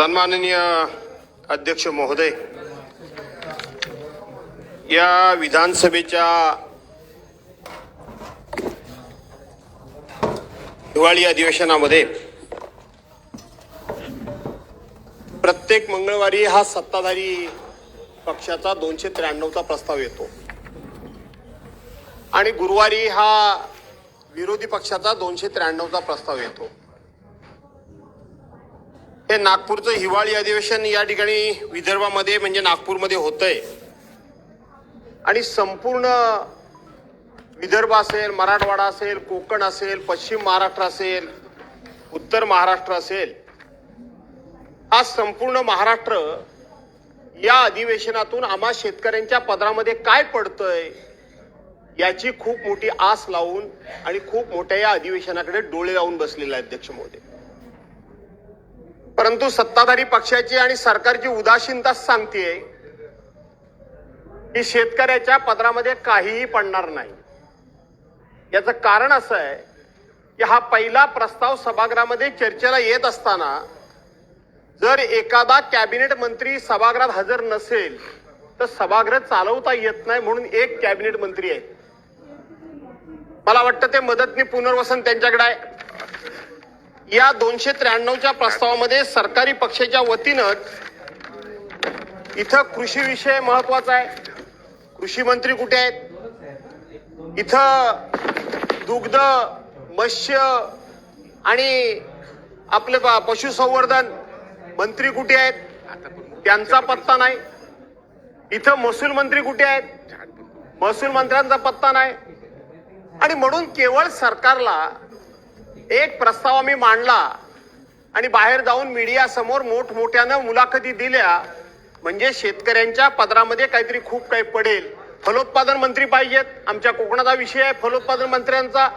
सन्माननीय अध्यक्ष महोदय या विधानसभेच्या हिवाळी अधिवेशनामध्ये प्रत्येक मंगळवारी हा सत्ताधारी पक्षाचा दोनशे त्र्याण्णवचा प्रस्ताव येतो. आणि गुरुवारी हा विरोधी पक्षाचा दोनशे त्र्याण्णवचा प्रस्ताव येतो. हे नागपूरचं हिवाळी अधिवेशन या ठिकाणी विदर्भामध्ये म्हणजे नागपूरमध्ये होतंय. आणि संपूर्ण विदर्भ असेल मराठवाडा असेल कोकण असेल पश्चिम महाराष्ट्र असेल उत्तर महाराष्ट्र असेल हा संपूर्ण महाराष्ट्र या अधिवेशनातून आम्हा शेतकऱ्यांच्या पदरामध्ये काय पडतंय याची खूप मोठी आस लावून आणि खूप मोठ्या या अधिवेशनाकडे डोळे लावून बसलेला आहे अध्यक्ष महोदय. परंतु सत्ताधारी पक्षाची आणि सरकारची उदासीनता सांगतेय की शेतकऱ्याच्या पदरामध्ये काहीही पडणार नाही. याचं कारण असं आहे की हा पहिला प्रस्ताव सभागृहामध्ये चर्चेला येत असताना जर एखादा कॅबिनेट मंत्री सभागृहात हजर नसेल तर सभागृह चालवता येत नाही म्हणून एक कॅबिनेट मंत्री आहे मला वाटतं ते मदतनी पुनर्वसन त्यांच्याकडे आहे. या दोनशे त्र्याण्णवच्या प्रस्तावामध्ये सरकारी पक्षाच्या वतीनं इथं कृषी विषय महत्त्वाचा आहे. कृषी मंत्री कुठे आहेत? इथं दुग्ध मत्स्य आणि आपलं प- पशुसंवर्धन मंत्री कुठे आहेत? त्यांचा पत्ता नाही. इथं महसूल मंत्री कुठे आहेत? महसूल मंत्र्यांचा पत्ता नाही. आणि म्हणून केवळ सरकारला एक प्रस्ताव आम्ही मांडला आणि बाहेर जाऊन मीडियासमोर मोठमोठ्यानं मुलाखती दिल्या. म्हणजे शेतकऱ्यांच्या पदरामध्ये काहीतरी खूप काही पडेल. फलोत्पादन मंत्री पाहिजेत. आमच्या कोकणाचा विषय आहे. फलोत्पादन मंत्र्यांचा